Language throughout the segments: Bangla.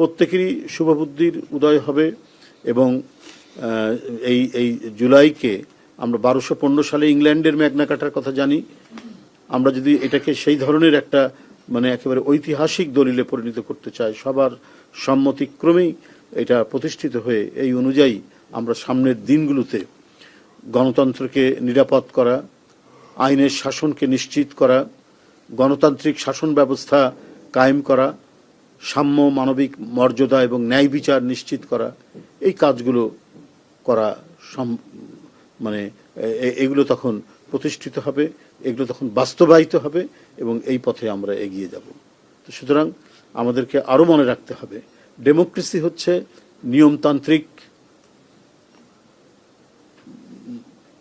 প্রত্যেকেরই শুভবুদ্ধির উদয় হবে এবং এই এই জুলাইকে আমরা বারোশো পনেরো সালে ইংল্যান্ডের ম্যাগনা কাটার কথা জানি। আমরা যদি এটাকে সেই ধরনের একটা মানে একেবারে ঐতিহাসিক দলিলে পরিণত করতে চাই, সবার সম্মতিক্রমেই এটা প্রতিষ্ঠিত হয়ে এই অনুযায়ী আমরা সামনের দিনগুলোতে গণতন্ত্রকে নিরাপদ করা, আইনের শাসনকে নিশ্চিত করা, গণতান্ত্রিক শাসন ব্যবস্থা কায়েম করা সাম্য মানবিক মর্যাদা এবং ন্যায় বিচার নিশ্চিত করা, এই কাজগুলো করা মানে এগুলো তখন প্রতিষ্ঠিত হবে, এগুলো তখন বাস্তবায়িত হবে এবং এই পথে আমরা এগিয়ে যাব। তো সুতরাং আমাদেরকে আরও মনে রাখতে হবে, ডেমোক্রেসি হচ্ছে নিয়মতান্ত্রিক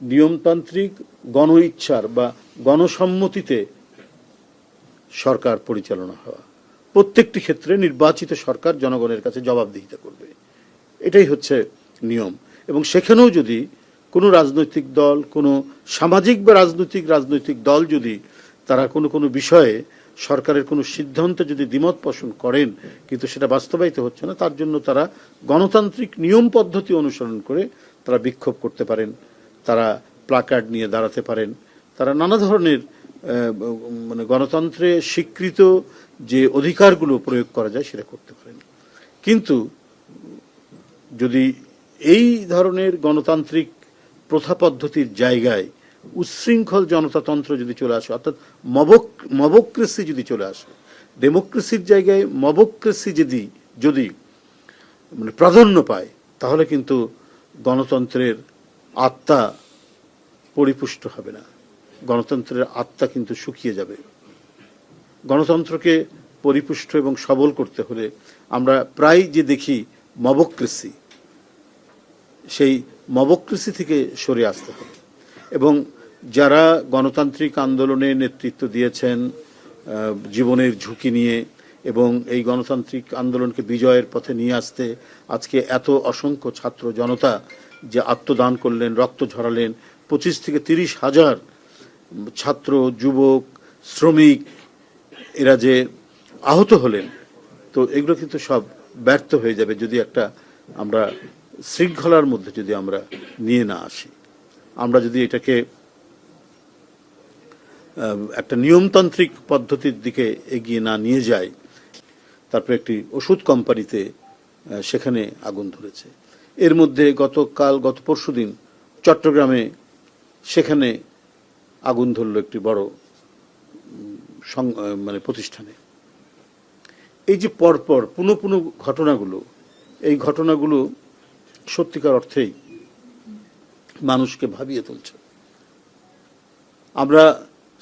নিয়মতান্ত্রিক গণ ইচ্ছার বা গণসম্মতিতে সরকার পরিচালনা হওয়া। প্রত্যেকটি ক্ষেত্রে নির্বাচিত সরকার জনগণের কাছে জবাবদিহিতা করবে। এটাই হচ্ছে নিয়ম। এবং সেখানেও যদি কোনো রাজনৈতিক দল, কোনো সামাজিক বা রাজনৈতিক রাজনৈতিক দল যদি তারা কোনো কোনো বিষয়ে সরকারের কোনো সিদ্ধান্তে যদি দ্বিমত পোষণ করেন, কিন্তু সেটা বাস্তবায়িত হচ্ছে না, তার জন্য তারা গণতান্ত্রিক নিয়ম পদ্ধতি অনুসরণ করে তারা বিক্ষোভ করতে পারেন, তারা প্লাকার্ড নিয়ে দাঁড়াতে পারেন, তারা নানা ধরনের মানে গণতন্ত্রে স্বীকৃত যে অধিকারগুলো প্রয়োগ করা যায় সেটা করতে পারেন। কিন্তু যদি এই ধরনের গণতান্ত্রিক প্রথা পদ্ধতির জায়গায় উচ্ছৃঙ্খল জনতাতন্ত্র যদি চলে আসে, অর্থাৎ মবক, মবক্রেসি যদি চলে আসে, ডেমোক্রেসির জায়গায় মবক্রেসি যদি যদি মানে প্রাধান্য পায়, তাহলে কিন্তু গণতন্ত্রের আত্মা পরিপুষ্ট হবে না। গণতন্ত্রের আত্মা কিন্তু শুকিয়ে যাবে। গণতন্ত্রকে পরিপুষ্ট এবং সবল করতে হলে আমরা প্রায় যে দেখি মবক্রেসি, সেই মবক্রেসি থেকে সরে আসতে হবে। এবং যারা গণতান্ত্রিক আন্দোলনে নেতৃত্ব দিয়েছেন জীবনের ঝুঁকি নিয়ে এবং এই গণতান্ত্রিক আন্দোলনকে বিজয়ের পথে নিয়ে আসতে আজকে এত অসংখ্য ছাত্র জনতা যে আত্মদান করলেন, রক্ত ঝরালেন, পঁচিশ থেকে তিরিশ হাজার ছাত্র, যুবক, শ্রমিক, এরা যে আহত হলেন, তো এগুলো কিন্তু সব ব্যর্থ হয়ে যাবে যদি একটা আমরা শৃঙ্খলার মধ্যে যদি আমরা নিয়ে না আসি। আমরা যদি এটাকে একটা নিয়মতান্ত্রিক পদ্ধতির দিকে এগিয়ে না নিয়ে যাই, তারপরে একটি ওষুধ কোম্পানিতে সেখানে আগুন ধরেছে। এর মধ্যে গতকাল, গত পরশুদিন চট্টগ্রামে সেখানে আগুন ধরলো একটি বড় মানে প্রতিষ্ঠানে। এই যে পরপর পুনঃ পুনঃ ঘটনাগুলো, এই ঘটনাগুলো সত্যিকার অর্থেই মানুষকে ভাবিয়ে তুলছে। আমরা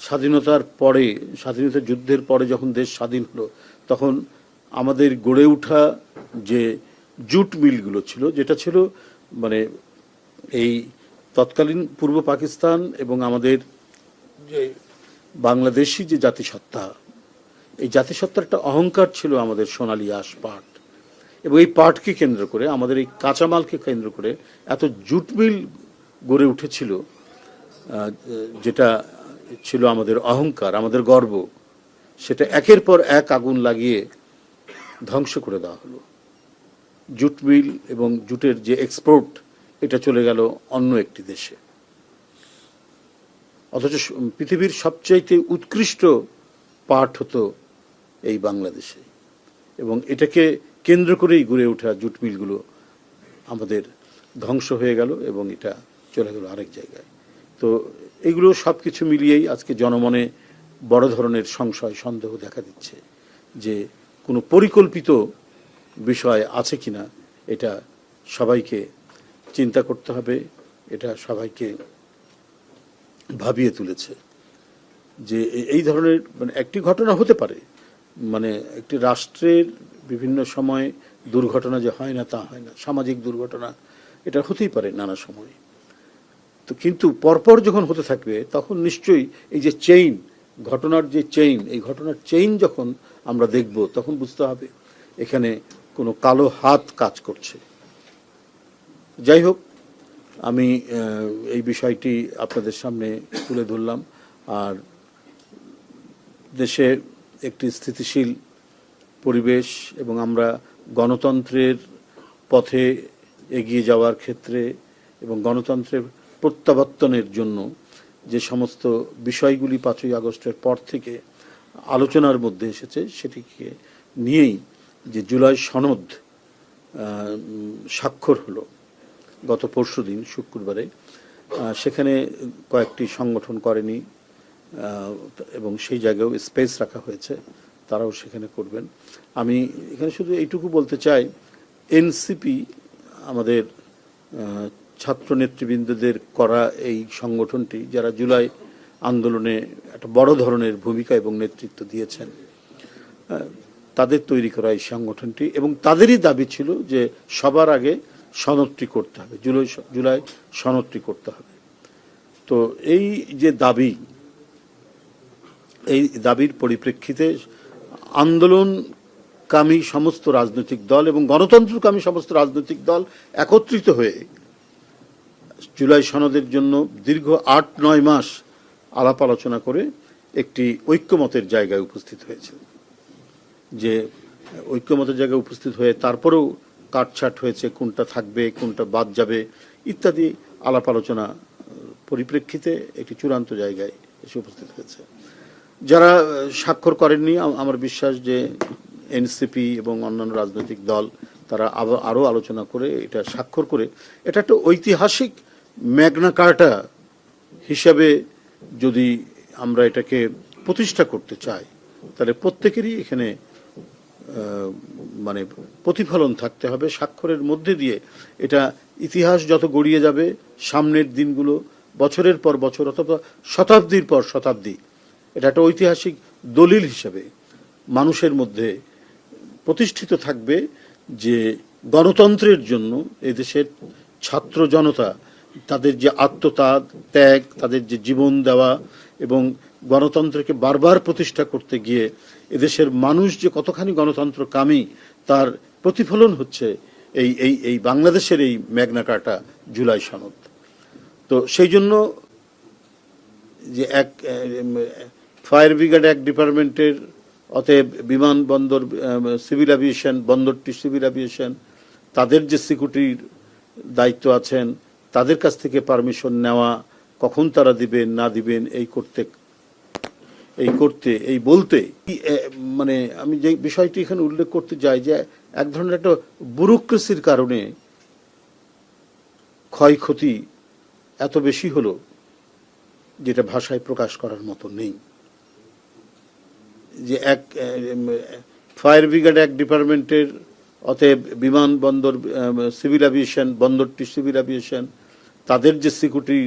স্বাধীনতার পরে, স্বাধীনতা যুদ্ধের পরে যখন দেশ স্বাধীন হলো, তখন আমাদের গড়ে ওঠা যে জুট মিলগুলো ছিল, যেটা ছিল মানে এই তৎকালীন পূর্ব পাকিস্তান এবং আমাদের যে বাংলাদেশি যে জাতিসত্তা, এই জাতিসত্তার একটা অহংকার ছিল আমাদের সোনালী আঁশ পাট। এবং এই পাটকে কেন্দ্র করে, আমাদের এই কাঁচামালকে কেন্দ্র করে এত জুট মিল গড়ে উঠেছিল যেটা ছিল আমাদের অহংকার, আমাদের গর্ব, সেটা একের পর এক আগুন লাগিয়ে ধ্বংস করে দেওয়া হলো। জুট মিল এবং জুটের যে এক্সপোর্ট এটা চলে গেল অন্য একটি দেশে। অথচ পৃথিবীর সবচাইতে উৎকৃষ্ট পাঠ হতো এই বাংলাদেশে। এবং এটাকে কেন্দ্র করেই গড়ে ওঠা জুট মিলগুলো আমাদের ধ্বংস হয়ে গেল এবং এটা চলে গেল আরেক জায়গায়। তো এগুলো সব কিছু মিলিয়েই আজকে জনমনে বড় ধরনের সংশয়, সন্দেহ দেখা দিচ্ছে যে কোনো পরিকল্পিত বিষয় আছে কিনা, এটা সবাইকে চিন্তা করতে হবে, এটা সবাইকে ভাবিয়ে তুলেছে যে এই ধরনের মানে একটি ঘটনা হতে পারে মানে একটি রাষ্ট্রের বিভিন্ন সময় দুর্ঘটনা যে হয় না তা হয় না, সামাজিক দুর্ঘটনা, এটা হতেই পারে নানা সময়। তো কিন্তু পরপর যখন হতে থাকবে, তখন নিশ্চয়ই এই যে চেইন ঘটনার যে চেইন এই ঘটনার চেইন যখন আমরা দেখব, তখন বুঝতে হবে এখানে কোনো কালো হাত কাজ করছে। যাই হোক আমি এই বিষয়টি আপনাদের সামনে তুলে ধরলাম। আর দেশে একটি স্থিতিশীল পরিবেশ এবং আমরা গণতন্ত্রের পথে এগিয়ে যাওয়ার ক্ষেত্রে এবং গণতন্ত্রের প্রত্যাবর্তনের জন্য যে সমস্ত বিষয়গুলি পাঁচই আগস্টের পর থেকে আলোচনার মধ্যে এসেছে, সেটিকে নিয়েই যে জুলাই সনদ স্বাক্ষর হলো গত পরশু দিন, শুক্রবারে সেখানে কয়েকটি সংগঠন করেনি এবং সেই জায়গায়ও স্পেস রাখা হয়েছে, তারাও সেখানে করবেন। আমি এখানে শুধু এইটুকু বলতে চাই, এনসিপি আমাদের ছাত্র নেতৃবৃন্দদের করা এই সংগঠনটি যারা জুলাই আন্দোলনে একটা বড় ধরনের ভূমিকা এবং নেতৃত্ব দিয়েছেন তাদের তৈরি করা এই সংগঠনটি এবং তাদেরই দাবি ছিল যে সবার আগে সনদটি করতে হবে, জুলাই জুলাই সনদটি করতে হবে। তো এই যে দাবি, এই দাবির পরিপ্রেক্ষিতে আন্দোলনকামী সমস্ত রাজনৈতিক দল এবং গণতন্ত্রকামী সমস্ত রাজনৈতিক দল একত্রিত হয়ে জুলাই সনদের জন্য দীর্ঘ আট, নয় মাস আলাপ আলোচনা করে একটি ঐক্যমতের জায়গায় উপস্থিত হয়েছে। যে ঐক্যমতের জায়গায় উপস্থিত হয়ে তারপরেও কাটছাট হয়েছে, কোনটা থাকবে, কোনটা বাদ যাবে, ইত্যাদি আলাপ আলোচনা পরিপ্রেক্ষিতে একটি চূড়ান্ত জায়গায় এসে উপস্থিত হয়েছে। যারা স্বাক্ষর করেননি আমার বিশ্বাস যে এনসিপি এবং অন্যান্য রাজনৈতিক দল, তারা আবার আরও আলোচনা করে, এটা স্বাক্ষর করে, এটা একটা ঐতিহাসিক ম্যাগনা কার্টা হিসাবে যদি আমরা এটাকে প্রতিষ্ঠা করতে চাই, তাহলে প্রত্যেকেরই এখানে মানে প্রতিফলন থাকতে হবে, স্বাক্ষরের মধ্যে দিয়ে এটা ইতিহাস যত গড়িয়ে যাবে, সামনের দিনগুলো, বছরের পর বছর অথবা শতাব্দীর পর শতাব্দী, এটা একটা ঐতিহাসিক দলিল হিসেবে মানুষের মধ্যে প্রতিষ্ঠিত থাকবে যে গণতন্ত্রের জন্য এদেশের ছাত্র জনতা, তাদের যে আত্মত্যাগ, ত্যাগ, তাদের যে জীবন দেওয়া এবং গণতন্ত্রকে বারবার প্রতিষ্ঠা করতে গিয়ে এদেশের মানুষ যে কতখানি গণতন্ত্র কামী তার প্রতিফলন হচ্ছে এই এই এই বাংলাদেশের এই ম্যাগনা কার্টা জুলাই সনদ। তো সেই জন্য যে এক ফায়ার ব্রিগেড এক ডিপার্টমেন্টের অতএব বিমানবন্দর সিভিল অ্যাভিয়েশন বন্দরটি সিভিল অ্যাভিয়েশন তাদের যে সিকিউরিটির দায়িত্ব আছেন, তাদের কাছ থেকে পারমিশন নেওয়া কখন তারা দিবেন, না দিবেন, এই করতে এই করতে, এই বলতে। মানে আমি যে বিষয়টি এখানে উল্লেখ করতে যাই যে এক ধরনের একটা ব্যুরোক্রেসির কারণে ক্ষয়ক্ষতি এত বেশি হলো, যেটা ভাষায় প্রকাশ করার মতো নেই। যে এক ফায়ার ব্রিগেড এক ডিপার্টমেন্টের অতএব বিমানবন্দর সিভিল অ্যাভিয়েশন বন্দরটি সিভিল অ্যাভিয়েশন তাদের যে সিকিউরিটি